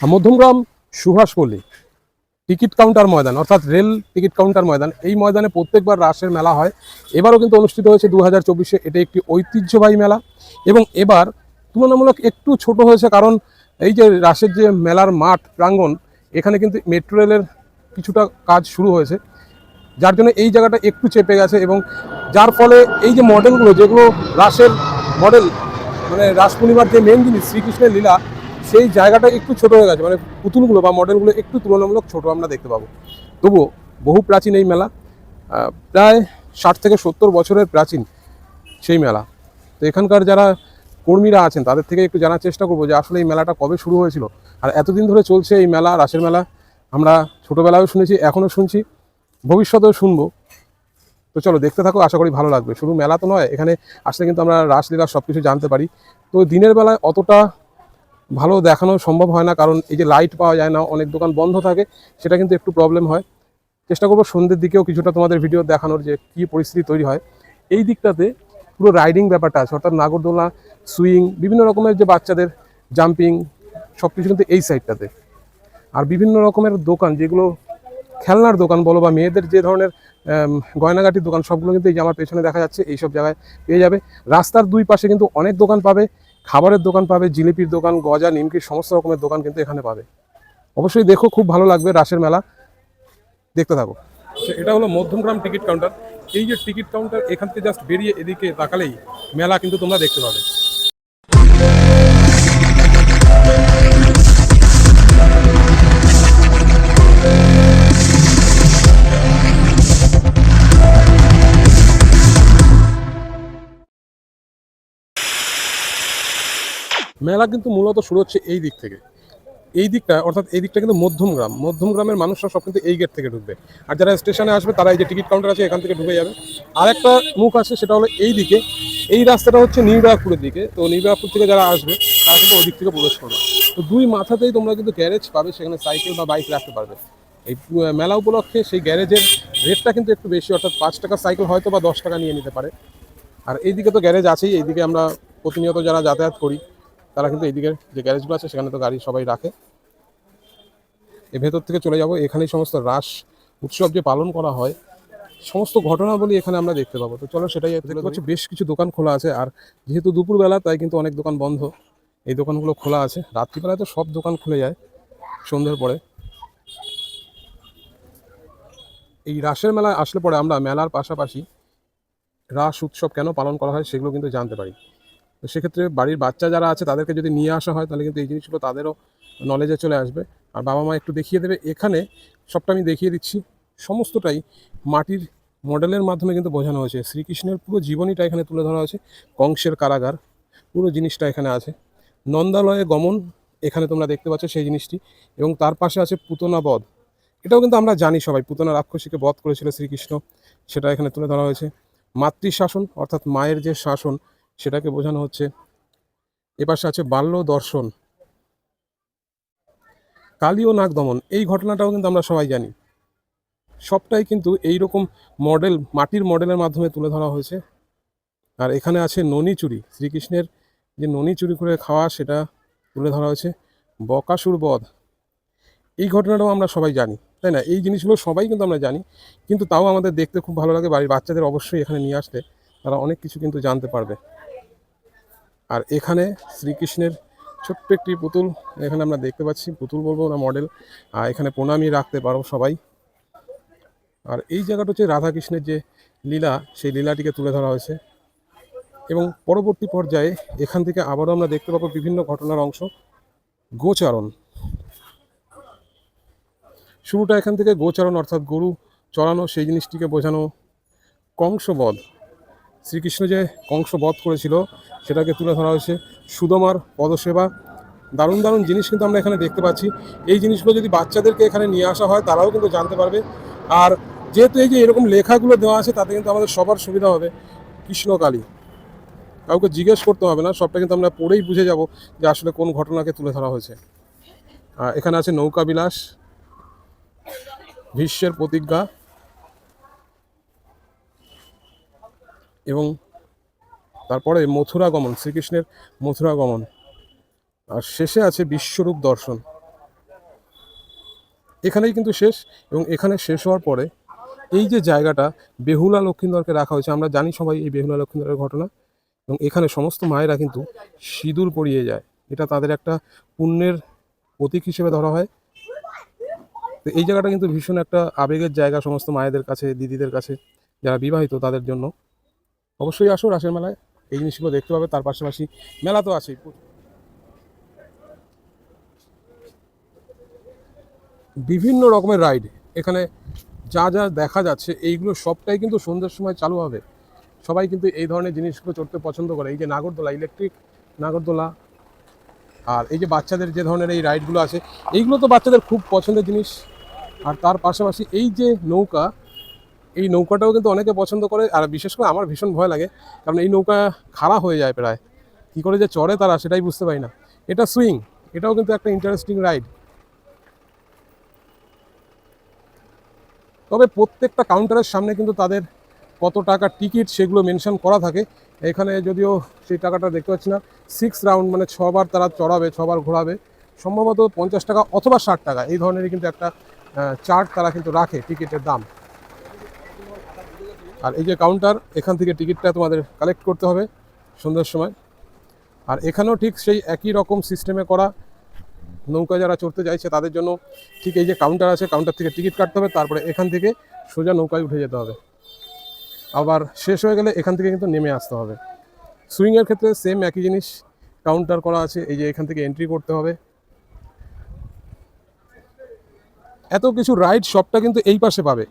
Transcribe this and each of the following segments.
Madhyamgram Subhash Subhashpally ticket counter ময়দান, অর্থাৎ rail ticket counter ময়দান। এই ময়দানে প্রত্যেকবার রাসের মেলা হয়। এবারও কিন্তু অনুষ্ঠিত হয়েছে দু হাজার চব্বিশে। এটি একটি ঐতিহ্যবাহী মেলা। এবং এবার তুলনামূলক একটু ছোট হয়েছে কারণ এই যে রাসের যে মেলার মাঠ, প্রাঙ্গণ, এখানে কিন্তু মেট্রো রেলের কিছুটা কাজ শুরু হয়েছে। যার জন্য এই জায়গাটা একটু চেপে গেছে এবং যার ফলে এই যে মডেলগুলো যেগুলো রাসের মডেল মানে রাস পূর্ণিমার যে মেন জিনিস, শ্রীকৃষ্ণের লীলা সেই জায়গাটা একটু ছোট হয়ে গেছে মানে পুতুলগুলো বা মডেলগুলো একটু তুলনামূলক ছোট আমরা দেখতে পাবো। তবুও বহু প্রাচীন এই মেলা প্রায় ষাট থেকে সত্তর বছরের প্রাচীন সেই মেলা। তো এখানকার যারা কর্মীরা আছেন, তাদের থেকে একটু জানার চেষ্টা করব যে আসলে এই মেলাটা কবে শুরু হয়েছিল। আর এতদিন ধরে চলছে এই মেলা, রাসের মেলা, আমরা ছোটোবেলায়ও শুনেছি, এখনও শুনছি, ভবিষ্যতেও শুনব। তো চলো, দেখতে থাকো, আশা করি ভালো লাগবে। শুধু মেলা তো নয়, এখানে আসলে কিন্তু আমরা রাসলীলা সব কিছু জানতে পারি। তো দিনের বেলায় অতটা ভালো দেখানো সম্ভব হয় না, কারণ এই যে লাইট পাওয়া যায় না, অনেক দোকান বন্ধ থাকে, সেটা কিন্তু একটু প্রবলেম হয়। চেষ্টা করব সন্ধ্যের দিকেও কিছুটা তোমাদের ভিডিও দেখানোর যে কী পরিস্থিতি তৈরি হয়। এই দিকটাতে পুরো রাইডিং ব্যাপারটা আছে, অর্থাৎ নাগরদোলনা সুইং বিভিন্ন রকমের যে বাচ্চাদের জাম্পিং সব কিছু কিন্তু এই সাইডটাতে আর বিভিন্ন রকমের দোকান, যেগুলো খেলনার দোকান বলো বা মেয়েদের যে ধরনের গয়নাগাটির দোকান, সবগুলো কিন্তু এই যে আমার পেছনে দেখা যাচ্ছে, এইসব জায়গায় পেয়ে যাবে। রাস্তার দুই পাশে কিন্তু অনেক দোকান পাবে খাবারের দোকান পাবে, জিলিপির দোকান, গজা নিমকির সমস্ত রকমের দোকান কিন্তু এখানে পাবে। অবশ্যই দেখো, খুব ভালো লাগবে রাসের মেলা। দেখতে থাকো। এটা হলো মধ্যমগ্রাম টিকিট কাউন্টার। এই যে টিকিট কাউন্টার, এখান থেকে জাস্ট বেরিয়ে এদিকে তাকালেই মেলা কিন্তু তোমরা দেখতে পাবে। মেলা কিন্তু মূলত শুরু হচ্ছে এই দিক থেকে। এই দিকটা, অর্থাৎ এই দিকটা কিন্তু মধ্যমগ্রাম মধ্যমগ্রামের মানুষরা সব কিন্তু এই গেট থেকে ঢুকবে। আর যারা স্টেশনে আসবে, তারা এই যে টিকিট কাউন্টার আছে, এখান থেকে ঢুকে যাবে। আরেকটা মুখ আছে, সেটা হলো এই দিকে। এই রাস্তাটা হচ্ছে নিউডাপুরের দিকে। তো নিউডাপুর থেকে যারা আসবে, তারা কিন্তু ওই দিক থেকে প্রবেশ করবে। তো দুই মাথাতেই তোমরা কিন্তু গ্যারেজ পাবে, সেখানে সাইকেল বা বাইক রাখতে পারবে। এই মেলা উপলক্ষে সেই গ্যারেজের রেটটা কিন্তু একটু বেশি, অর্থাৎ পাঁচ টাকা সাইকেল হয়তো বা দশ টাকা নিয়ে নিতে পারে। আর এইদিকে তো গ্যারেজ আছেই, এইদিকে আমরা প্রতিনিয়ত যারা যাতায়াত করি তারা কিন্তু এইদিকে যে গ্যারেজগুলো আছে সেখানে তো গাড়ি সবাই রাখে। এর ভেতর থেকে চলে যাব। এখানেই সমস্ত রাস উৎসব যে পালন করা হয় সমস্ত ঘটনাবলী এখানে আমরা দেখতে পাবো। তো চলো সেটাই দেখতে পাচ্ছি বেশ কিছু দোকান খোলা আছে। আর যেহেতু দুপুরবেলা তাই কিন্তু অনেক দোকান বন্ধ। এই দোকানগুলো খোলা আছে। রাত্রিবেলায় তো সব দোকান খুলে যায় সন্ধ্যের পরে। এই রাসের মেলায় আসলে পরে আমরা মেলার পাশাপাশি রাস উৎসব কেন পালন করা হয় সেগুলো কিন্তু জানতে পারি। তো সেক্ষেত্রে বাড়ির বাচ্চা যারা আছে, তাদেরকে যদি নিয়ে আসা হয়, তাহলে কিন্তু এই জিনিসগুলো তাদেরও নলেজে চলে আসবে। আর বাবা মা একটু দেখিয়ে দেবে। এখানে সবটা আমি দেখিয়ে দিচ্ছি। সমস্তটাই মাটির মডেলের মাধ্যমে কিন্তু বোঝানো হয়েছে। শ্রীকৃষ্ণের পুরো জীবনীটা এখানে তুলে ধরা হয়েছে। কংসের কারাগার, পুরো জিনিসটা এখানে আছে। নন্দালয়ে গমন, এখানে তোমরা দেখতে পাচ্ছ সেই জিনিসটি। এবং তার পাশে আছে পুতনা বধ। এটাও কিন্তু আমরা জানি সবাই, পুতনা রাক্ষসীকে বধ করেছিল শ্রীকৃষ্ণ। সেটা এখানে তুলে ধরা হয়েছে। মাতৃশাসন, অর্থাৎ মায়ের যে শাসন সেটাকে বোঝানো হচ্ছে। এপাশে আছে বাল্য দর্শন। কালী ও নাগ দমন এই ঘটনাটাও কিন্তু আমরা সবাই জানি। সবটাই কিন্তু এই রকম মডেল, মাটির মডেলের মাধ্যমে তুলে ধরা হয়েছে। আর এখানে আছে ননি চুরি, শ্রীকৃষ্ণের যে ননি চুরি করে খাওয়া, সেটা তুলে ধরা হয়েছে। বকাসুর বধ, এই ঘটনাটাও আমরা সবাই জানি, তাই না? এই জিনিসগুলো সবাই কিন্তু আমরা জানি, কিন্তু তাও আমাদের দেখতে খুব ভালো লাগে। বাড়ির বাচ্চাদের অবশ্যই এখানে নিয়ে আসলে তারা অনেক কিছু কিন্তু জানতে পারবে। আর এখানে শ্রীকৃষ্ণের ছোট্ট একটি পুতুল, এখানে আমরা দেখতে পাচ্ছি, পুতুল বলব না মডেল আর এখানে প্রণামী রাখতে পারো সবাই। আর এই জায়গাটা হচ্ছে রাধাকৃষ্ণের যে লীলা, সেই লীলাটিকে তুলে ধরা হয়েছে। এবং পরবর্তী পর্যায়ে এখান থেকে আবারও আমরা দেখতে পাবো বিভিন্ন ঘটনার অংশ। গোচারণ। শুরুটা এখান থেকে গোচারণ, অর্থাৎ গরু চড়ানো, সেই জিনিসটিকে বোঝানো। কংসবধ। শ্রীকৃষ্ণ যে কংস বধ করেছিল, সেটাকে তুলে ধরা হয়েছে। সুদমার পদসেবা, দারুণ দারুণ জিনিস কিন্তু আমরা এখানে দেখতে পাচ্ছি। এই জিনিসগুলো যদি বাচ্চাদেরকে এখানে নিয়ে আসা হয়, তারাও কিন্তু জানতে পারবে। আর যেহেতু এই যে এরকম লেখাগুলো দেওয়া আছে, তাতে কিন্তু আমাদের সবার সুবিধা হবে। কৃষ্ণকালী কাউকে জিজ্ঞেস করতে হবে না, সবটা কিন্তু আমরা পড়েই বুঝে যাব যে আসলে কোন ঘটনাকে তুলে ধরা হয়েছে। এখানে আছে নৌকা বিলাস, ভীষ্মের প্রতিজ্ঞা এবং তারপরে মথুরা গমন শ্রীকৃষ্ণের মথুরা গমন আর শেষে আছে বিশ্বরূপ দর্শন। এখানেই কিন্তু শেষ এবং এখানে শেষ হওয়ার পরে এই যে জায়গাটা বেহুলা লক্ষ্মীন্দরকে রাখা হয়েছে, আমরা জানি সবাই এই বেহুলা লক্ষ্মীন্দরের ঘটনা। এবং এখানে সমস্ত মায়েরা কিন্তু সিঁদুর পরিয়ে যায়। এটা তাদের একটা পুণ্যের প্রতীক হিসেবে ধরা হয়। তো এই জায়গাটা কিন্তু ভীষণ একটা আবেগের জায়গা সমস্ত মায়েদের কাছে, দিদিদের কাছে, যারা বিবাহিত তাদের জন্য। অবশ্যই আসো রাসের মেলায়। এই জিনিসগুলো দেখতে পাবে, তার পাশাপাশি মেলা তো আছেই। বিভিন্ন রকমের রাইড। এখানে যা যা দেখা যাচ্ছে, এইগুলো সবটাই কিন্তু সন্ধ্যের সময় চালু হবে। সবাই কিন্তু এই ধরনের জিনিসগুলো চড়তে পছন্দ করে। এই যে নাগরদোলা ইলেকট্রিক নাগরদোলা, আর এই যে বাচ্চাদের যে ধরনের এই রাইডগুলো আছে, এইগুলো তো বাচ্চাদের খুব পছন্দের জিনিস। আর তার পাশাপাশি এই যে নৌকা এই নৌকাটাও কিন্তু অনেকে পছন্দ করে, আর বিশেষ করে আমার ভীষণ ভয় লাগে, কারণ এই নৌকা খাড়া হয়ে যায় প্রায়। কী করে যে চড়ে তারা সেটাই বুঝতে পারি না। এটা সুইং, এটাও কিন্তু একটা ইন্টারেস্টিং রাইড তবে প্রত্যেকটা কাউন্টারের সামনে কিন্তু তাদের কত টাকা টিকিট সেগুলো মেনশন করা থাকে। এখানে যদিও সেই টাকাটা দেখতে পাচ্ছি না সিক্স রাউন্ড মানে ছবার তারা চড়াবে, ছবার ঘোরাবে। সম্ভবত পঞ্চাশ টাকা অথবা ষাট টাকা, এই ধরনেরই কিন্তু একটা চার্ট তারা কিন্তু রাখে টিকিটের দাম। আর এই যে কাউন্টার এখান থেকে টিকিটটা তোমাদের কালেক্ট করতে হবে সন্ধ্যার সময়। আর এখানেও ঠিক সেই একই রকম সিস্টেমে করা নৌকা যারা চড়তে চাইছে তাদের জন্য ঠিক এই যে কাউন্টার আছে কাউন্টার থেকে টিকিট কাটতে হবে, তারপরে এখান থেকে সোজা নৌকায় উঠে যেতে হবে। আবার শেষ হয়ে গেলে এখান থেকে কিন্তু নেমে আসতে হবে। সুইংয়ের ক্ষেত্রে সেম একই জিনিস কাউন্টার করা আছে, এই যে এখান থেকে এন্ট্রি করতে হবে। এত কিছু রাইড সবটা কিন্তু এই পাশে পাবে।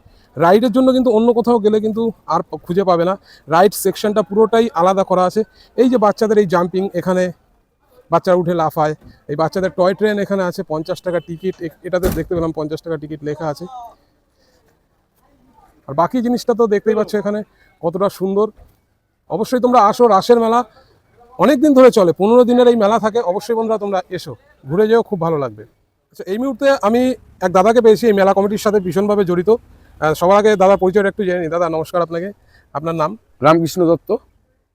রাইডের জন্য কিন্তু অন্য কোথাও গেলে কিন্তু আর খুঁজে পাবে না। রাইড সেকশনটা পুরোটাই আলাদা করা আছে। এই যে বাচ্চাদের এই জাম্পিং এখানে, বাচ্চারা উঠে লাফায়। এই বাচ্চাদের টয় ট্রেন এখানে আছে, পঞ্চাশ টাকা টিকিট এটাতে দেখতে পেলাম পঞ্চাশ টাকা টিকিট লেখা আছে। আর বাকি জিনিসটা তো দেখতেই পাচ্ছ এখানে, কতটা সুন্দর। অবশ্যই তোমরা আসো রাসের মেলা। অনেক দিন ধরে চলে, পনেরো দিনের এই মেলা থাকে। অবশ্যই বন্ধুরা, তোমরা এসো। ঘুরে যেও, খুব ভালো লাগবে। আচ্ছা এই মুহূর্তে আমি এক দাদাকে পেয়েছি, এই মেলা কমিটির সাথে ভীষণভাবে জড়িত। সবার আগে দাদা পরিচয়টা একটু জেনে নিই। দাদা নমস্কার আপনাকে। আপনার নাম? রামকৃষ্ণ দত্ত।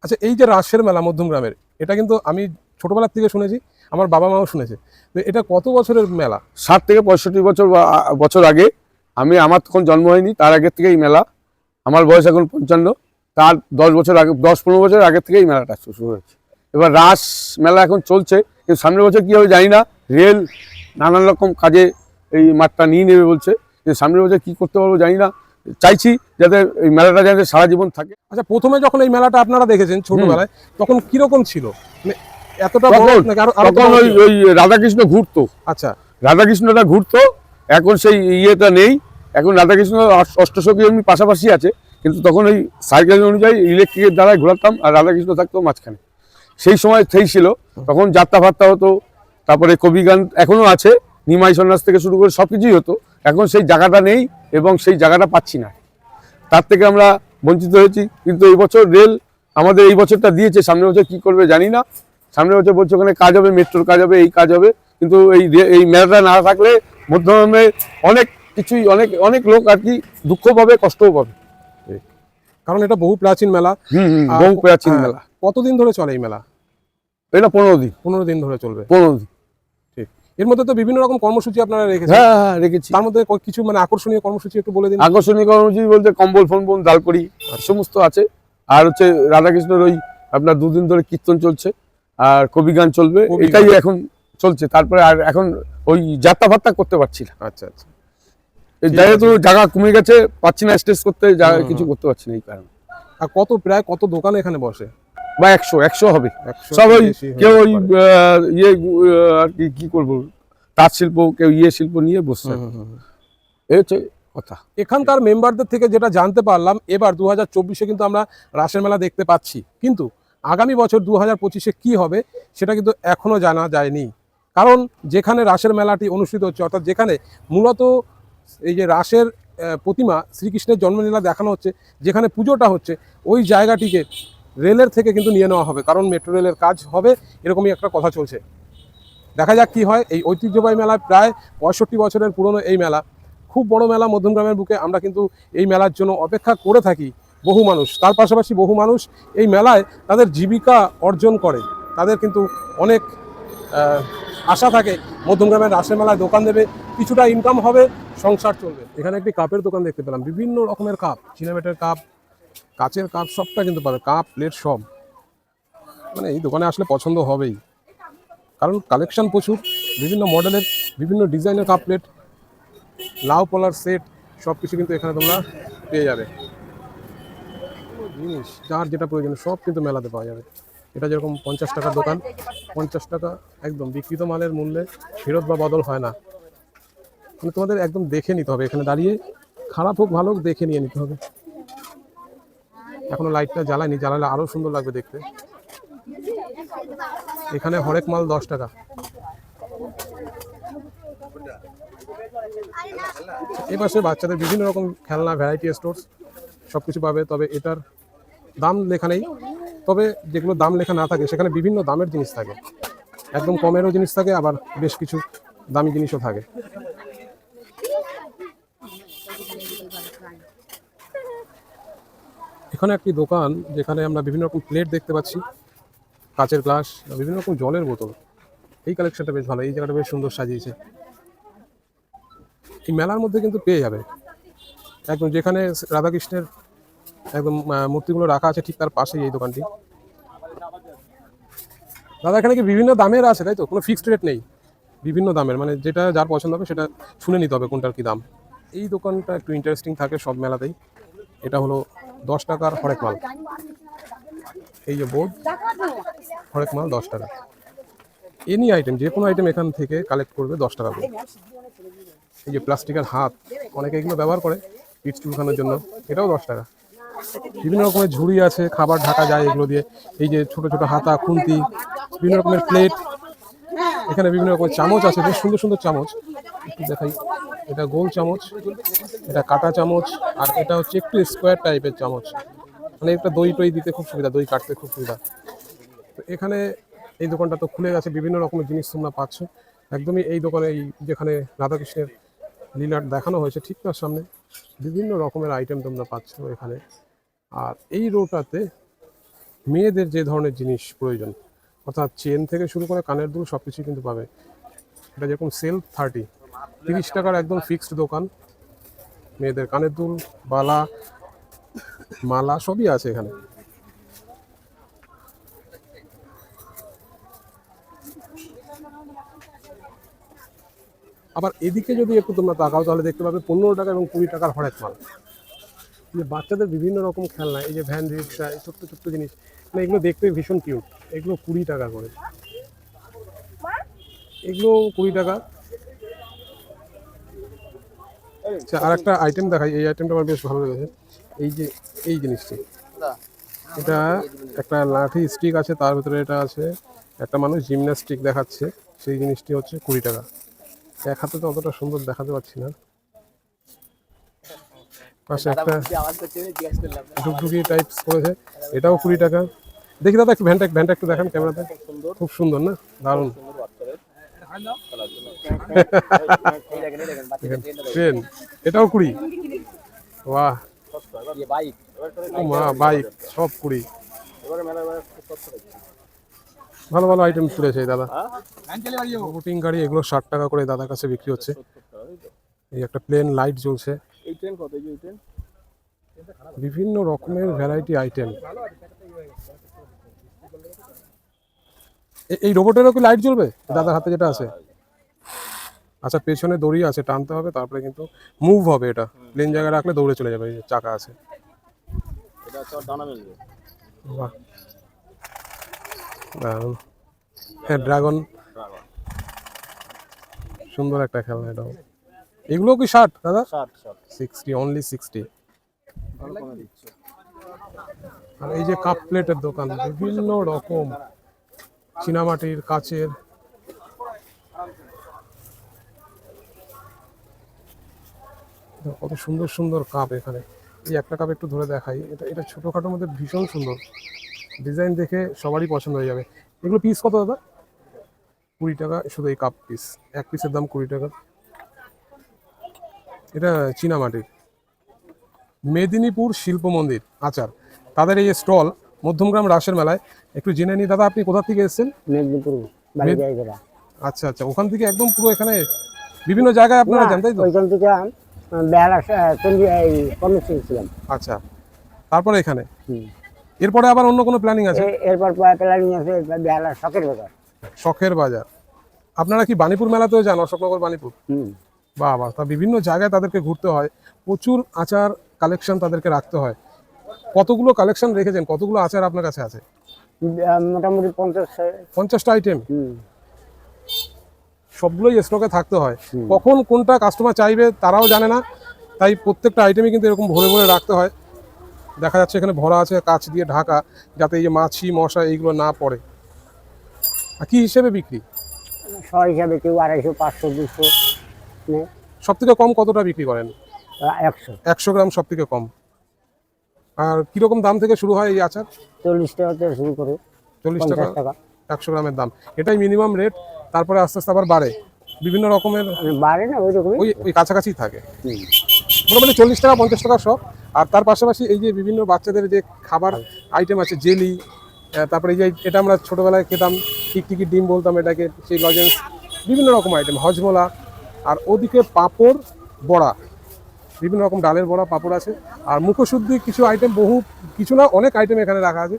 আচ্ছা এই যে রাসের মেলা মধ্যম গ্রামের এটা কিন্তু আমি ছোটবেলার থেকে শুনেছি আমার বাবা মাও শুনেছে। তো এটা কত বছরের মেলা? ষাট থেকে পঁয়ষট্টি বছর বছর আগে আমি আমার তখন জন্ম হয়নি তার আগের থেকে এই মেলা। আমার বয়স এখন পঞ্চান্ন তার দশ বছর আগে দশ পনেরো বছর আগের থেকে এই মেলাটা শুরু হয়েছে। এবার রাস মেলা এখন চলছে কিন্তু সামনের বছর কী হবে জানি না রেল নানান রকম কাজে এই মাঠটা নিয়ে নেবে বলছে। কিন্তু সামনের বছর কী করতে পারব জানি না। চাইছি যাতে এই মেলাটা যাতে সারা জীবন থাকে। আচ্ছা প্রথমে যখন এই মেলাটা আপনারা দেখেছেন ছোটবেলায় তখন কীরকম ছিল? মানে এতটা তখন- ওই ওই রাধাকৃষ্ণ ঘুরতো। আচ্ছা। রাধাকৃষ্ণটা ঘুরতো। এখন সেই ইয়েটা নেই। এখন রাধাকৃষ্ণ অষ্ট- অষ্টসখী এমনি পাশাপাশি আছে। কিন্তু তখন ওই সাইকেল অনুযায়ী ইলেকট্রিকের দ্বারাই ঘোরাতাম আর রাধাকৃষ্ণ থাকতো মাঝখানে। সেই সময় সেই ছিল। তখন যাত্রা ফাত্রা হতো। তারপরে কবি গান এখনও আছে। নিমাই সন্ন্যাস থেকে শুরু করে সব কিছুই হতো। এখন সেই জায়গাটা নেই এবং সেই জায়গাটা পাচ্ছি না। তার থেকে আমরা বঞ্চিত হয়েছি। কিন্তু এই বছর রেল আমাদের এই বছরটা দিয়েছে। সামনের বছর কি করবে জানি না। সামনের বছর বলছে ওখানে কাজ হবে মেট্রোর কাজ হবে এই কাজ হবে। কিন্তু এই এই মেলাটা না থাকলে মধ্যমে অনেক কিছুই অনেক অনেক লোক আর কি দুঃখ পাবে কষ্টও পাবে। কারণ এটা বহু প্রাচীন মেলা। বহু প্রাচীন হ্যাঁ, মেলা। কতদিন ধরে চলে এই মেলা? এটা পনেরো দিন। পনেরো দিন ধরে চলবে। পনেরো দিন। এর মধ্যে তো বিভিন্ন রকম কর্মসূচি আপনারা রেখেছেন। হ্যাঁ হ্যাঁ রেখেছি। তার মধ্যে কিছু মানে আকর্ষণীয় কর্মসূচি একটু বলে দিন। আকর্ষণীয় কর্মসূচি বলতে কম্বল ফম্বল ডালকড়ি এই সমস্ত আছে। আর হচ্ছে রাধাকৃষ্ণের ওই আপনার দুদিন ধরে কীর্তন চলছে আর কবি গান চলবে এটাই এখন চলছে। তারপরে আর এখন ওই যাত্রা ফাত্রা করতে পারছি না। আচ্ছা আচ্ছা। যেহেতু জায়গা কমে গেছে পাচ্ছি না স্টেজ করতে জায়গা কিছু করতে পারছি না এই কারণে। আর কত প্রায় কত দোকান এখানে বসে? বা একশো একশো হবে। সব ওই কেউ ওই ইয়ে আর কি কি করব? তাঁত শিল্প কেউ ইয়ে শিল্প নিয়ে বসছে। এই হচ্ছে কথা। এখানকার মেম্বারদের থেকে যেটা জানতে পারলাম এবার দু হাজার চব্বিশে কিন্তু আমরা রাসের মেলা দেখতে পাচ্ছি। কিন্তু আগামী বছর দু হাজার পঁচিশে কী হবে সেটা কিন্তু এখনও জানা যায়নি। কারণ যেখানে রাসের মেলাটি অনুষ্ঠিত হচ্ছে অর্থাৎ যেখানে মূলত এই যে রাসের প্রতিমা শ্রীকৃষ্ণের জন্মলীলা দেখানো হচ্ছে যেখানে পুজোটা হচ্ছে ওই জায়গাটিকে রেলের থেকে কিন্তু নিয়ে নেওয়া হবে, কারণ মেট্রো রেলের কাজ হবে, এরকমই একটা কথা চলছে। দেখা যাক কি হয়, এই ঐতিহ্যবাহী মেলায় প্রায় পঁয়ষট্টি বছরের পুরনো এই মেলা, খুব বড় মেলা মধ্যমগ্রামের বুকে আমরা কিন্তু এই মেলার জন্য অপেক্ষা করে থাকি বহু মানুষ। তার পাশাপাশি বহু মানুষ এই মেলায় তাদের জীবিকা অর্জন করে। তাদের কিন্তু অনেক আশা থাকে, মধ্যমগ্রামের রাসের মেলায় দোকান দেবে, কিছুটা ইনকাম হবে, সংসার চলবে। এখানে একটি কাপের দোকান দেখতে পেলাম, বিভিন্ন রকমের কাপ চিনামেটের কাপ কাচের কাপ সবটা কিন্তু পাবে, কাপ প্লেট সব। মানে এই দোকানে আসলে পছন্দ হবেই। কারণ কালেকশন প্রচুর, বিভিন্ন মডেলের বিভিন্ন ডিজাইনের কাপ প্লেট লাউ পলার সেট সব কিছু কিন্তু এখানে তোমরা পেয়ে যাবে। জিনিস, যার যেটা প্রয়োজন, সব কিন্তু মেলাতে পাওয়া যাবে। এটা যেরকম পঞ্চাশ টাকার দোকান, পঞ্চাশ টাকা একদম বিকৃত মালের মূল্যে ফেরত বা বদল হয় না। মানে তোমাদের একদম দেখে নিতে হবে, এখানে দাঁড়িয়ে খারাপ হোক, ভালো হোক, দেখে নিয়ে নিতে হবে। এখনও লাইটটা জ্বালায়নি, জ্বালালে আরও সুন্দর লাগবে দেখতে। এখানে হরেক মাল দশ টাকা। এই পাশে বাচ্চাদের বিভিন্ন রকম খেলনা ভ্যারাইটি স্টোর্স সব কিছু পাবে, তবে এটার দাম লেখা নেই। তবে যেগুলো দাম লেখা না থাকে, সেখানে বিভিন্ন দামের জিনিস থাকে। একদম কমেরও জিনিস থাকে, আবার বেশ কিছু দামি জিনিসও থাকে। এখানে একটি দোকান যেখানে আমরা বিভিন্ন রকম প্লেট দেখতে পাচ্ছি, কাচের গ্লাস বিভিন্ন রকম জলের বোতল। এই কালেকশনটা বেশ ভালো, এই জায়গাটা বেশ সুন্দর সাজিয়েছে। এই মেলার মধ্যে কিন্তু পেয়ে যাবে। একদম যেখানে রাধাকৃষ্ণের একদম মূর্তিগুলো রাখা আছে ঠিক তার পাশেই এই দোকানটি। দাদা, এখানে কি বিভিন্ন দামের আছে? তাই তো? কোনো ফিক্সড রেট নেই। বিভিন্ন দামের মানে যেটা যার পছন্দ হবে সেটা শুনে নিতে হবে কোনটার কি দাম। এই দোকানটা একটু ইন্টারেস্টিং থাকে সব মেলাতেই। এটা হলো দশ টাকার হরেক মাল। এই যে বোর্ড, হরেক মাল দশ টাকা। এনি আইটেম যে কোনো আইটেম এখান থেকে কালেক্ট করবে দশ টাকা করে। এই যে প্লাস্টিকের হাত, অনেকে এগুলো ব্যবহার করে পিঠ চুলখানোর জন্য, এটাও দশ টাকা। বিভিন্ন রকমের ঝুড়ি আছে, খাবার ঢাকা যায় এগুলো দিয়ে। এই যে ছোট ছোট হাতা, খুন্তি, বিভিন্ন রকমের প্লেট এখানে বিভিন্ন রকমের চামচ আছে, বেশ সুন্দর সুন্দর চামচ। একটু দেখাই। এটা গোল চামচ, এটা কাটা চামচ, আর এটা হচ্ছে একটু স্কোয়ার টাইপের চামচ। মানে একটা দই টই দিতে খুব সুবিধা, দই কাটতে খুব সুবিধা। তো এখানে এই দোকানটা তো খুলে গেছে, বিভিন্ন রকমের জিনিস তোমরা পাচ্ছ। একদমই এই দোকানে এই যেখানে রাধাকৃষ্ণের লীলার দেখানো হয়েছে, ঠিক তার সামনে বিভিন্ন রকমের আইটেম তোমরা পাচ্ছ এখানে। আর এই রোটাতে মেয়েদের যে ধরনের জিনিস প্রয়োজন, অর্থাৎ চেন থেকে শুরু করে কানের দুল সব কিছুই কিন্তু পাবে। এটা যেরকম সেল থার্টি তিরিশ টাকার একদম ফিক্সড দোকান। মেয়েদের কানের দুল, বালা, মালা, সবই আছে এখানে। আবার এদিকে যদি একটু তোমরা তাকাও, তাহলে দেখতে পাবে পনেরো টাকা এবং কুড়ি টাকার হরেক মাল। যে বাচ্চাদের বিভিন্ন রকম খেলনা, এই যে ভ্যান, রিক্সা, এই ছোট্ট ছোট্ট জিনিস মানে এগুলো দেখতে ভীষণ কিউট এগুলো কুড়ি টাকা করে। এগুলো কুড়ি টাকা। আচ্ছা আর একটা আইটেম দেখাই। এই আইটেমটা আমার বেশ ভালো লেগেছে। এই যে এই জিনিসটি। এটা একটা লাঠি স্টিক আছে তার ভিতরে এটা আছে। একটা মানুষ জিমন্যাস্টিক দেখাচ্ছে। সেই জিনিসটি হচ্ছে কুড়ি টাকা। এক হাতে তো অতটা সুন্দর দেখাতে পাচ্ছি না। পাশে একটা ডুগডুগি টাইপস করেছে। এটাও কুড়ি টাকা। দেখি দাদা একটু ভ্যানটা ভ্যানটা একটু দেখান ক্যামেরাতে খুব সুন্দর। না? দারুণ। ট্রেন এটাও কুড়ি। বাহ। মা বাইক সব কুড়ি। ভালো ভালো আইটেম তুলেছে দাদা। বোটিং গাড়ি এগুলো ষাট টাকা করে দাদার কাছে বিক্রি হচ্ছে। এই একটা প্লেন লাইট জ্বলছে। বিভিন্ন রকমের ভ্যারাইটি আইটেম এই রোবটেরও কি লাইট জ্বলবে? দাদার হাতে যেটা আছে? আচ্ছা পেছনে দড়ি আছে টানতে হবে তারপরে কিন্তু মুভ হবে এটা। প্লেন জায়গায় রাখলে দৌড়ে চলে যাবে এই যে চাকা আছে। এটা হ্যাঁ ড্রাগন সুন্দর একটা খেলনা এটাও। এগুলো কি ষাট দাদা? সিক্সটি অনলি সিক্সটি আর এই যে কাপ প্লেটের দোকান বিভিন্ন রকম। চীনামাটির কাচের কত সুন্দর সুন্দর কাপ এখানে। এই একটা কাপ একটু ধরে দেখাই। এটা এটা ছোটোখাটোর মধ্যে ভীষণ সুন্দর। ডিজাইন দেখে সবারই পছন্দ হয়ে যাবে। এগুলো পিস কত দাদা? কুড়ি টাকা শুধু এই কাপ পিস এক পিসের দাম কুড়ি টাকা। এটা চীনামাটির। মেদিনীপুর শিল্প মন্দির, আচার। তাদের এই স্টল মধ্যমগ্রাম রাসের মেলায়। একটু জেনে নিই দাদা আপনি কোথা থেকে এসেছেন? মেদিনীপুর আচ্ছা আচ্ছা ওখান থেকে একদম পুরো এখানে বিভিন্ন জায়গায় আপনারা যান তাই তো? ওইখান থেকে ছিলাম আচ্ছা তারপরে এখানে। এরপরে আবার অন্য কোনো প্ল্যানিং আছে? এরপর প্ল্যানিং আছে বেহালা শখের বাজার। শখের বাজার। আপনারা কি বাণীপুর মেলাতেও যান অশোকনগর বাণীপুর? হুম। বাহ বাহ তা বিভিন্ন জায়গায় তাদেরকে ঘুরতে হয়। প্রচুর আচার কালেকশন তাদেরকে রাখতে হয়। কতগুলো কালেকশন রেখেছেন? কতগুলো আচার আপনার কাছে আছে? মোটামুটি পঞ্চাশ পঞ্চাশটা আইটেম হুম। সবগুলোই স্টকে থাকতে হয়। কখন কোনটা কাস্টমার চাইবে তারাও জানে না। তাই প্রত্যেকটা আইটেমই কিন্তু এরকম ভরে ভরে রাখতে হয়। দেখা যাচ্ছে এখানে ভরা আছে কাচ দিয়ে ঢাকা যাতে এই যে মাছি মশা এইগুলো না পড়ে। আর কি হিসেবে বিক্রি? শ হিসাবে কেউ আড়াইশো পাঁচশো দুশো সব থেকে কম কতটা বিক্রি করেন? একশো। একশো গ্রাম সব থেকে কম। আর কীরকম দাম থেকে শুরু হয় এই আচার? চল্লিশ টাকা থেকে শুরু করে। চল্লিশ টাকা? একশো গ্রামের দাম। এটাই মিনিমাম রেট তারপরে আস্তে আস্তে আবার বাড়ে। বিভিন্ন রকমের মানে বাড়ে না ওই রকমই? ওই কাছাকাছি থাকে। মোটামুটি চল্লিশ টাকা পঞ্চাশ টাকা সব। আর তার পাশাপাশি এই যে বিভিন্ন বাচ্চাদের যে খাবার আইটেম আছে জেলি তারপরে এই যে এটা আমরা ছোটবেলায় খেতাম টিকটিকি ডিম বলতাম এটাকে সেই লজেন্স বিভিন্ন রকম আইটেম হজমোলা আর ওদিকে পাঁপড় বড়া। বিভিন্ন রকম ডালের বড়া পাপড় আছে। আর মুখশুদ্ধি কিছু আইটেম বহু কিছু না অনেক আইটেম এখানে রাখা আছে।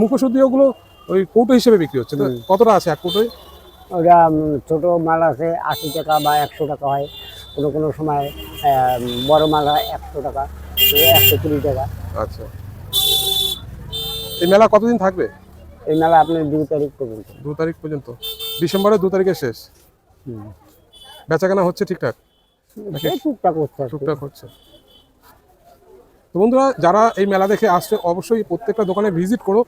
মুখশুদ্ধি ওগুলো ওই কৌটো হিসেবে বিক্রি হচ্ছে। কতটা আছে এক কৌটোয়? ওটা ছোট মাল আছে আশি টাকা বা একশো টাকা হয়। কোনো কোনো সময় বড় মাল হয় একশো টাকা একশো কুড়ি টাকা। আচ্ছা। এই মেলা কতদিন থাকবে? এই মেলা আপনার দুই তারিখ পর্যন্ত। দু তারিখ পর্যন্ত। ডিসেম্বরের দু তারিখে শেষ। হুম। বেচাকেনা হচ্ছে ঠিকঠাক? টুকটাক করতে টুকটাক হচ্ছে। তো বন্ধুরা যারা এই মেলা দেখে আসছে অবশ্যই প্রত্যেকটা দোকানে ভিজিট করো।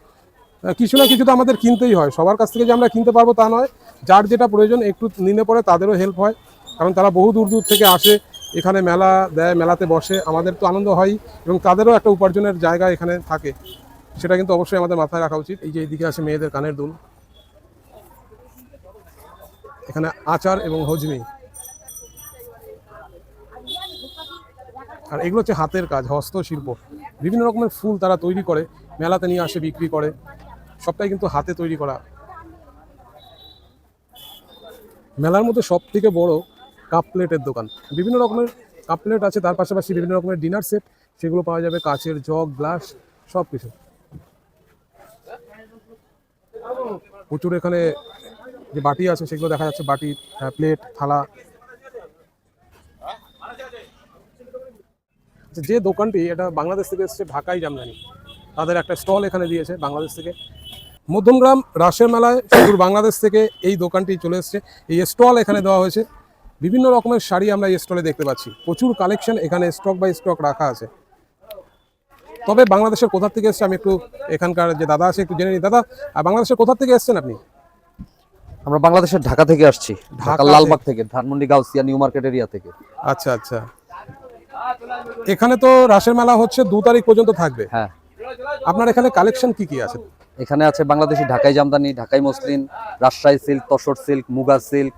কিছু না কিছু তো আমাদের কিনতেই হয়। সবার কাছ থেকে যে আমরা কিনতে পারব তা নয়। যার যেটা প্রয়োজন একটু নিলে পরে তাদেরও হেল্প হয়। কারণ তারা বহু দূর দূর থেকে আসে এখানে মেলা দেয় মেলাতে বসে। আমাদের তো আনন্দ হয় এবং তাদেরও একটা উপার্জনের জায়গা এখানে থাকে। সেটা কিন্তু অবশ্যই আমাদের মাথায় রাখা উচিত। এই যে এইদিকে আছে মেয়েদের কানের দুল। এখানে আচার এবং হজমি। আর এগুলো হচ্ছে হাতের কাজ, হস্তশিল্প। বিভিন্ন রকমের ফুল তারা তৈরি করে, মেলাতে নিয়ে আসে, বিক্রি করে। সবটাই কিন্তু হাতে তৈরি করা। মেলার মধ্যে সব থেকে বড় কাপ প্লেটের দোকান। বিভিন্ন রকমের কাপ প্লেট আছে, তার পাশাপাশি বিভিন্ন রকমের ডিনার সেট, সেগুলো পাওয়া যাবে, কাচের জগ, গ্লাস সব কিছু প্রচুর এখানে যে বাটি আছে, সেগুলো দেখা যাচ্ছে, বাটি প্লেট, থালা যে দোকানটি এটা বাংলাদেশ থেকে এসেছে ঢাকাই জামদানি। তাদের একটা স্টল এখানে দিয়েছে বাংলাদেশ থেকে। মধ্যমগ্রাম রাসের মেলায় শুধু বাংলাদেশ থেকে এই দোকানটি চলে এসেছে। এই স্টল এখানে দেওয়া হয়েছে। বিভিন্ন রকমের শাড়ি আমরা এই স্টলে দেখতে পাচ্ছি। প্রচুর কালেকশন এখানে স্টক বাই স্টক রাখা আছে। তবে বাংলাদেশের কোথা থেকে এসছে আমি একটু এখানকার যে দাদা আছে একটু জেনে নিই। দাদা আর বাংলাদেশের কোথা থেকে এসছেন আপনি? আমরা বাংলাদেশের ঢাকা থেকে আসছি ঢাকা ঢাকা লালবাগ থেকে Dhanmondi Gausia new market area থেকে। আচ্ছা আচ্ছা। এখানে তো রাসের মেলা হচ্ছে দু তারিখ পর্যন্ত থাকবে। হ্যাঁ। আপনার এখানে কালেকশন কি কি আছে? এখানে আছে Bangladeshi Dhakai jamdani Dhakai muslin Rajshahi silk tussar silk muga silk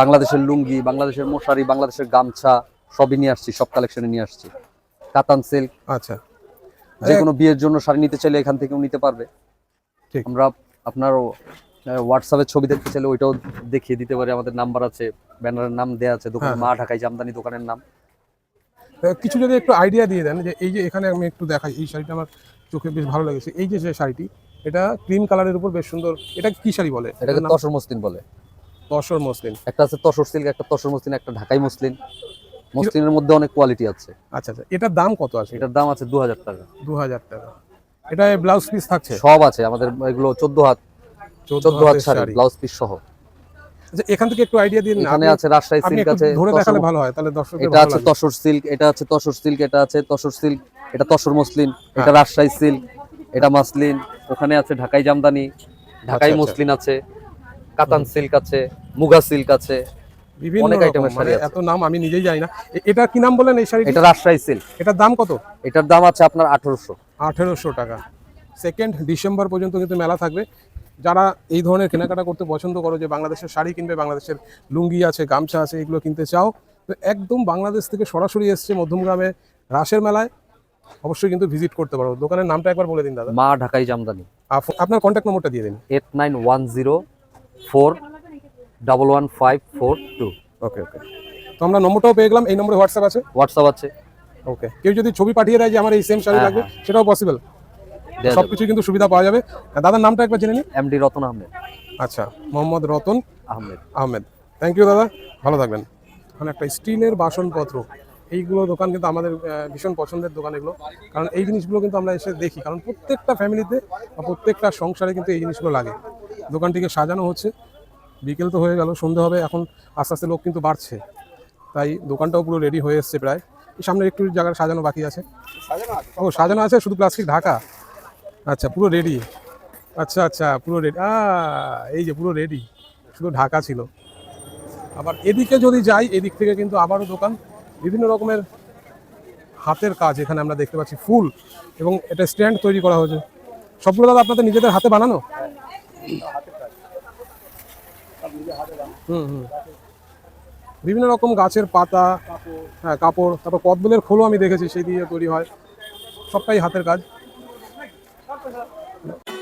বাংলাদেশের লুঙ্গি বাংলাদেশের মশারি বাংলাদেশের গামছা সবই নিয়ে আসছি সব কালেকশনে নিয়ে আসছি। কাতান সিল্ক আচ্ছা। যে কোনো বিয়ের জন্য শাড়ি নিতে চাইলে এখান থেকেও নিতে পারবে। ঠিক। আমরা আপনার হোয়াটসঅ্যাপের ছবি দেখতে চাইলে ওইটাও দেখিয়ে দিতে পারি আমাদের নাম্বার আছে ব্যানারের নাম দেওয়া আছে দোকান হ্যাঁ, মা ঢাকাই জামদানি দোকানের নাম। কিছু যদি একটু আইডিয়া দিয়ে দেন যে এই যে এখানে আমি একটু দেখাই এই শাড়িটা আমার চোখে বেশ ভালো লেগেছে। এই যে যে শাড়িটি এটা ক্রিম কালারের উপর বেশ সুন্দর এটা কি শাড়ি বলে? এটাকে তসর মসলিন বলে। তসর মসলিন। একটা আছে তসর সিল্ক একটা তসর মসলিন একটা ঢাকাই মসলিন। মসলিনের মধ্যে অনেক কোয়ালিটি আছে। আচ্ছা আচ্ছা এটার দাম কত আছে? এটার দাম আছে দু হাজার টাকা। দু হাজার টাকা। এটা ব্লাউজ পিস থাকছে? সব আছে আমাদের এগুলো চোদ্দ হাত চোদ্দ হাত শাড়ি। ব্লাউজ পিস সহ। এখান থেকে একটু আইডিয়া দিন এখানে আছে রাজশাহী সিল্ক আছে ধরে দেখালে ভালো হয় তাহলে এটা আছে তসর সিল্ক এটা আছে তসর সিল্ক এটা আছে তসর সিল্ক এটা তসর মসলিন এটা রাজশাহী সিল্ক এটা মাসলিন ওখানে আছে ঢাকাই জামদানি ঢাকাই আচ্ছা, আচ্ছা। মসলিন আছে কাতান সিল্ক আছে মুগা সিল্ক আছে বিভিন্ন মানে আছে। এত নাম আমি নিজেই জানি না। এটা কি নাম বলেন এই শাড়ি এটা রাজশাহী সিল্ক। এটার দাম কত? এটার দাম আছে আপনার আঠারোশো। আঠেরোশো টাকা। সেকেন্ড ডিসেম্বর পর্যন্ত কিন্তু মেলা থাকবে। যারা এই ধরনের কেনাকাটা করতে পছন্দ করো যে বাংলাদেশের শাড়ি কিনবে বাংলাদেশের লুঙ্গি আছে গামছা আছে এগুলো কিনতে চাও তো একদম বাংলাদেশ থেকে সরাসরি এসছে মধ্যমগ্রামে রাসের মেলায়। অবশ্যই কিন্তু ভিজিট করতে পারো। দোকানের নামটা একবার বলে দিন দাদা। মা ঢাকাই জামদানি। আপনার কন্ট্যাক্ট নম্বরটা দিয়ে দিন। Eight nine one zero four double one five four two okay okay তো আমরা নম্বরটাও পেয়ে গেলাম এই নম্বরে হোয়াটসঅ্যাপ আছে? হোয়াটসঅ্যাপ আছে। ওকে কেউ যদি ছবি পাঠিয়ে দেয় যে আমার এই সেম শাড়ি হ্যাঁ, লাগবে সেটাও পসিবল দেওয়া সব যাবে কিন্তু সুবিধা পাওয়া যাবে। দাদার নামটা একবার জেনে নিই এমডি রতন আহমেদ। আচ্ছা মোহাম্মদ রতন আহমেদ। আহমেদ। থ্যাংক ইউ দাদা। ভালো থাকবেন। এখানে একটা স্টিলের বাসনপত্র। এইগুলো দোকান কিন্তু আমাদের ভীষণ পছন্দের দোকান এগুলো। কারণ এই জিনিসগুলো কিন্তু আমরা এসে দেখি। কারণ প্রত্যেকটা ফ্যামিলিতে বা প্রত্যেকটা সংসারে কিন্তু এই জিনিসগুলো লাগে। দোকানটিকে সাজানো হচ্ছে। বিকেল তো হয়ে গেল সন্ধে হবে। এখন আস্তে আস্তে লোক কিন্তু বাড়ছে। তাই দোকানটাও পুরো রেডি হয়ে এসছে প্রায়। এই সামনে একটু জায়গায় সাজানো বাকি আছে। ও সাজানো আছে। শুধু প্লাস্টিক ঢাকা। আচ্ছা পুরো রেডি আচ্ছা আচ্ছা পুরো রেডি এই যে পুরো রেডি শুধু ঢাকা ছিল। আবার এদিকে যদি যাই, এদিক থেকে কিন্তু আবারও দোকান। বিভিন্ন রকমের হাতের কাজ এখানে আমরা দেখতে পাচ্ছি, ফুল। এবং এটা স্ট্যান্ড তৈরি করা হয়েছে। সবগুলো দাদা আপনাদের নিজেদের হাতে বানানো? হুম হুম। বিভিন্ন রকম গাছের পাতা হ্যাঁ কাপড়, তারপর কদবেলের খোলও আমি দেখেছি, সেই দিয়ে তৈরি হয়। সবটাই হাতের কাজ। 不知。